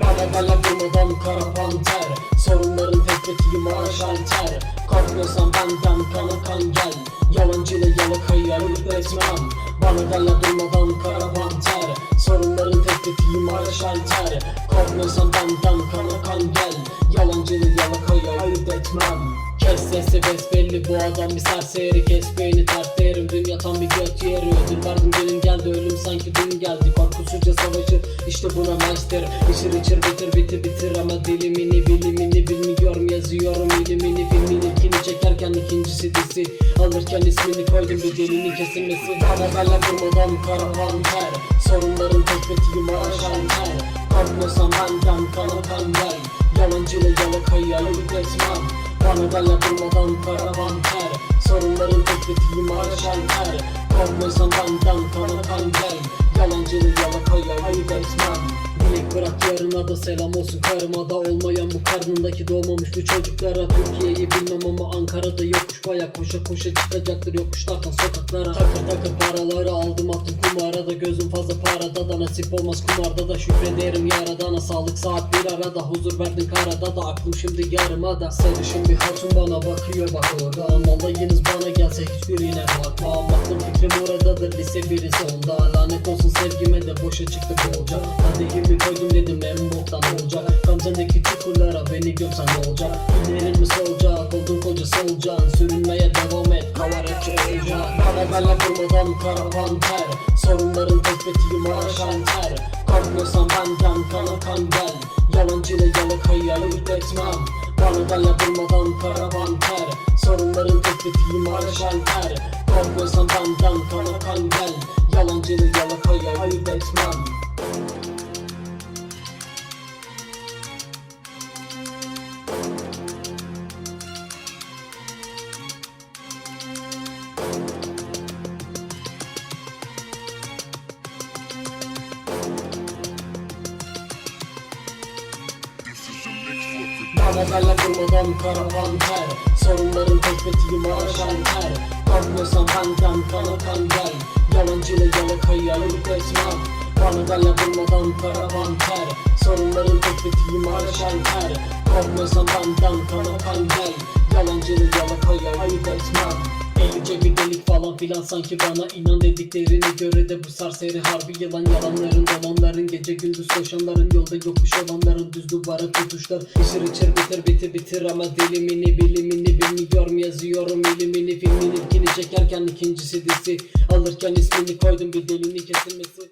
derler durmadan kara panter. Sorunların tek betiyim ara şalter Korkmuyorsan benden kana kan gel. Yalancıyla yalakayı ayırt etmem Bana derler durmadan kara panter. Sorunların tek betiyim ara şalter Korkmuyorsan benden kana kan gel. Yalancıyla yalakayı ayırt etmem Kes sesi besbelli bu adam bir serseri. Kes beyni ters master İçir içir bitir bitir bitir. Ama dilimini bilimini bilmiyorum yazıyorum. İlimini Filmin ilkini çekerken ikincisi dizi. Alırken ismini koydum bir delinin kesilmesi. Bana derler durmadan kara panter Sorunların tek betiyim aşan ter Korkmuyorsan benden kana kan gel Yalancıyla yalakayı ayırt etmem bana derler durmadan karavan ter Sorunların tek betiyim aşan ter Korkmuyorsan benden kana Yarına da selam olsun karıma da olmayan bu karnındaki doğmamış bu çocuklara Türkiye'yi bilmem ama Ankara'da yokuş baya koşa koşa çıkacaktır yokuşlardan sokaklara. Takır takır paraları aldım attım kumara da gözüm fazla parada da nasip olmaz. Kumarda da şükrederim yaradana Sağlık saat bir arada. Huzur verdin karada da aklım şimdi yarıma da. Sevişim bir hatun bana bakıyor bak oradan Alayınız bana gelse hiçbirine bakmam Aklım fikrim oradadır. Lise biri sonda. Lanet olsun sevgime de boşa çıktı bolca Kadehimi koydum dedim en boktan olacak. Gamzendeki çukurlara beni gömsen ne olacak. Günlerin mi solacak oldun koca solucan. Sürünmeye devam et kavar hep olacak Bana derler durmadan kara panter Sorunların tek betiyim aşan ter Korkmuyorsan benden kana kan gel. Yalancıyla yalakayı ayırt etmem Bana derler durmadan kara panter Sorunların tek betiyim aşan ter Korkmuyorsan benden kana Bana derler durmadan kara panter Sorunların tek betiyim aşan ter Korkmuyorsan benden kana kan gel Yalancıyla yalakayı ayırt etmem Bana derler durmadan kara panter Sorunların tek betiyim aşan ter Korkmuyorsan benden kana kan gel Yalancıyla yalakayı filan sanki bana inan dediklerini göre de bu serseri harbi yalan yalanların dolanların gece gündüz koşanların yolda yokuş olanların düz duvara tutuşlar. İçir içir bitir bitir bitir ama dilimini bilimini bilmiyorum yazıyorum ilimini filmin ilkini çekerken ikincisi dizi alırken ismini koydum bir delinin kesilmesi